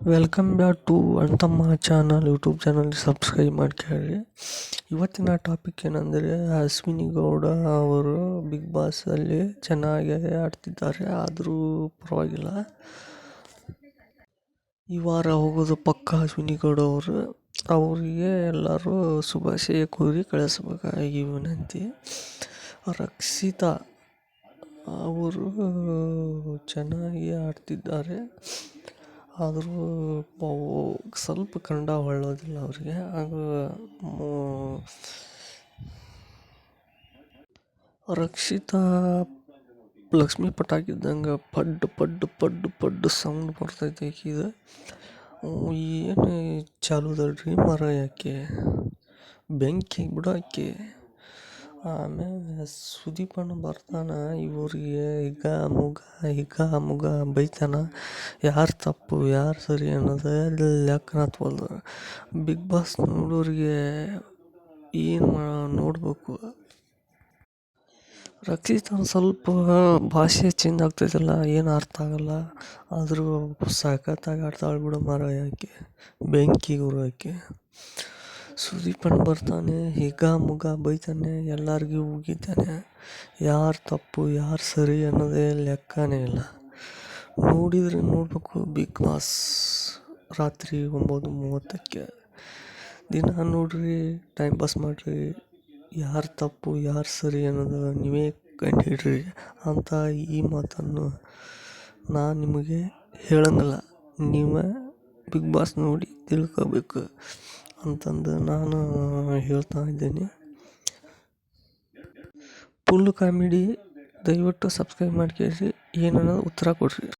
Welcome back to Anthamma channel YouTube channel subscribe ಮಾಡ್ಕೊಳ್ಳಿ ಇವತ್ತಿನ topic ಏನಂದರೆ, ಅಶ್ವಿನಿ ಗೌಡ ಅವರು ಬಿಗ್ ಬಾಸಲ್ಲಿ ಚೆನ್ನಾಗಿ ಆಡ್ತಿದ್ದಾರೆ, ಆದರೂ ಪರವಾಗಿಲ್ಲ. ಈ ವಾರ ಹೋಗೋದು ಪಕ್ಕ ಅಶ್ವಿನಿ ಗೌಡ ಅವರು. ಅವರಿಗೆ ಎಲ್ಲರೂ ಶುಭಾಶಯ ಕೋರಿ ಕಳಿಸ್ಬೇಕಾಗಿ ವಿನಂತಿ. ರಕ್ಷಿತಾ ಅವರು ಚೆನ್ನಾಗಿ ಆಡ್ತಿದ್ದಾರೆ. ಆದರೂ ಅವು ಸ್ವಲ್ಪ ಕನ್ನಡ ಹೊಳ್ಳೋದಿಲ್ಲ ಅವರಿಗೆ. ಹಾಗೂ ರಕ್ಷಿತಾ ಲಕ್ಷ್ಮೀ ಪಟಾಕಿ ಇದ್ದಂಗೆ ಪಡ್ಡು ಪಡ್ಡು ಪಡ್ಡು ಪಡ್ಡು ಸೌಂಡ್ ಬರ್ತೈತೆ ಆಕಿದು ಏನು ಚಾಲು ಅದಲ್ರಿ ಮರ ಆಕೆ ಬೆಂಕಿ ಬಿಡು ಆಮೇಲೆ ಸುದೀಪ್ ಅಣ್ಣ ಬರ್ತಾನೆ, ಇವರಿಗೆ ಈಗ ಮುಗ ಈಗ ಮುಗ ಬೈತಾನ. ಯಾರು ತಪ್ಪು, ಯಾರು ಸರಿ ಅನ್ನೋದು ಲೆಕ್ಕನ ಹತ್ವಲ್ದು ಬಿಗ್ ಬಾಸ್ ನೋಡೋರಿಗೆ ಏನು ಮಾ, ನೋಡಬೇಕು. ಅವ್ನು ಸ್ವಲ್ಪ ಭಾಷೆ ಚೇಂಜ್ ಆಗ್ತೈತಲ್ಲ, ಏನು ಅರ್ಥ ಆಗಲ್ಲ. ಆದರೂ ಸಖತ್ತಾಗಿ ಆಡ್ತಾಳೆ ಬಿಡು ಮಾರಾಯ ಆಕೆ. ಬೆಂಕಿ ಗುರು ಆಕೆ. ಸುದೀಪಣ್ಣ ಬರ್ತಾನೆ, ಹಿಗ ಮುಗ ಬೈತಾನೆ, ಎಲ್ಲರಿಗೂ ಉಗಿತಾನೆ. ಯಾರು ತಪ್ಪು, ಯಾರು ಸರಿ ಅನ್ನೋದೇ ಲೆಕ್ಕನೇ ಇಲ್ಲ. ನೋಡಿದರೆ ನೋಡಬೇಕು, ಬಿಗ್ ಬಾಸ್ ರಾತ್ರಿ ಒಂಬತ್ತು ಮೂವತ್ತಕ್ಕೆ. ದಿನ ನೋಡ್ರಿ ಟೈಮ್ ಪಾಸ್ ಮಾಡಿರಿ. ಯಾರು ತಪ್ಪು, ಯಾರು ಸರಿ ಅನ್ನೋದು ನೀವೇ ಕಂಡುಹಿಡ್ರಿ ಅಂತ ಈ ಮಾತನ್ನು ನಾನು ನಿಮಗೆ ಹೇಳಂಗಿಲ್ಲ. ನೀವೇ ಬಿಗ್ ಬಾಸ್ ನೋಡಿ ತಿಳ್ಕೋಬೇಕು. ಅಂತಂದು ನಾನು ಹೇಳ್ತಾ ಇದ್ದೀನಿ. ಫುಲ್ ಕಾಮಿಡಿ ದಯವಿಟ್ಟು ಸಬ್ಸ್ಕ್ರೈಬ್ ಮಾಡ್ಕೊಳ್ರಿ. ಏನನ್ನೋದು ಉತ್ತರ ಕೊಡಿರಿ.